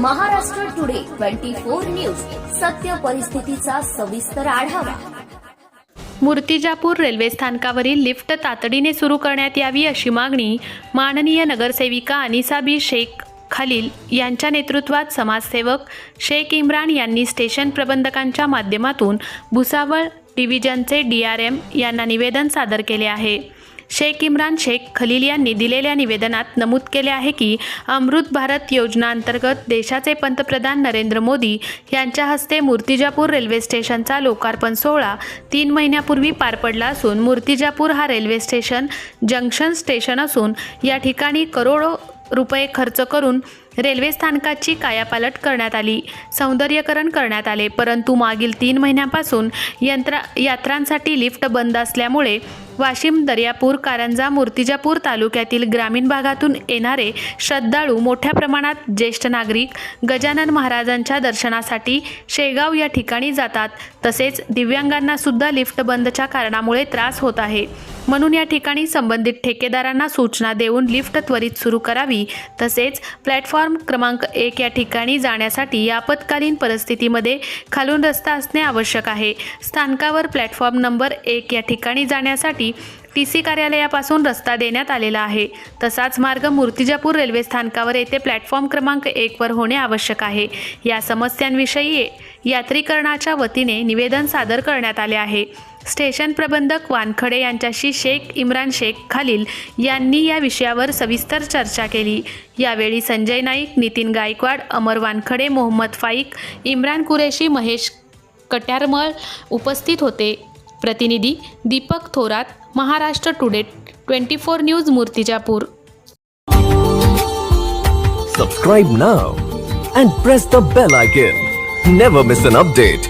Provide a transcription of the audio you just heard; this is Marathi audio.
Twenty four news. सत्य परिस्थितीचा सविस्तर आढावा. मूर्तिजापूर रेल्वे स्थानकावरील लिफ्ट तातडीने सुरू करण्यात यावी अशी मागणी माननीय नगरसेविका अनिसाबी शेख खलील यांच्या नेतृत्वात समाजसेवक शेख इम्रान यांनी स्टेशन प्रबंधकांच्या माध्यमातून भुसावळ डिव्हिजनचे डी आर एम यांना निवेदन सादर केले आहे. शेख इम्रान शेख खलील यांनी दिलेल्या निवेदनात नमूद केले आहे की अमृत भारत योजनाअंतर्गत देशाचे पंतप्रधान नरेंद्र मोदी यांच्या हस्ते मूर्तिजापूर रेल्वे स्टेशनचा लोकार्पण सोहळा तीन महिन्यापूर्वी पार पडला असून मूर्तिजापूर हा रेल्वे स्टेशन जंक्शन स्टेशन असून या ठिकाणी करोडो रुपये खर्च करून रेल्वे स्थानकाची कायापालट करण्यात आली. सौंदर्यकरण करण्यात आले. परंतु मागील तीन महिन्यांपासून यंत्रा यात्रांसाठी लिफ्ट बंद असल्यामुळे वाशिम दर्यापूर कारंजा मूर्तिजापूर तालुक्यातील ग्रामीण भागातून येणारे श्रद्धाळू मोठ्या प्रमाणात ज्येष्ठ नागरिक गजानन महाराजांच्या दर्शनासाठी शेगाव या ठिकाणी जातात. तसेच दिव्यांगांना सुद्धा लिफ्ट बंदच्या कारणामुळे त्रास होत आहे. म्हणून या ठिकाणी संबंधित ठेकेदारांना सूचना देऊन लिफ्ट त्वरित सुरू करावी. तसेच प्लॅटफॉर्म क्रमांक एक या ठिकाणी जाण्यासाठी या आपत्कालीन परिस्थितीमध्ये खालून रस्ता असणे आवश्यक आहे. स्थानकावर प्लॅटफॉर्म नंबर एक या ठिकाणी जाण्यासाठी टी सी कार्यालयापासून रस्ता देण्यात आलेला आहे. तसाच मार्ग मूर्तिजापूर रेल्वे स्थानकावर येथे प्लॅटफॉर्म क्रमांक एकवर होणे आवश्यक आहे. या समस्यांविषयी यात्रीकरणाच्या वतीने निवेदन सादर करण्यात आले आहे. स्टेशन प्रबंधक वानखडे यांच्याशी शेख इम्रान शेख खालील यांनी या विषयावर सविस्तर चर्चा केली. यावेळी संजय नाईक नितीन गायकवाड अमर वानखडे मोहम्मद फाईक इम्रान कुरेशी महेश कट्यारमळ उपस्थित होते. प्रतिनिधी Deepak Thorat Maharashtra today twenty four news Murtijapur subscribe ना and press the bell icon never miss an update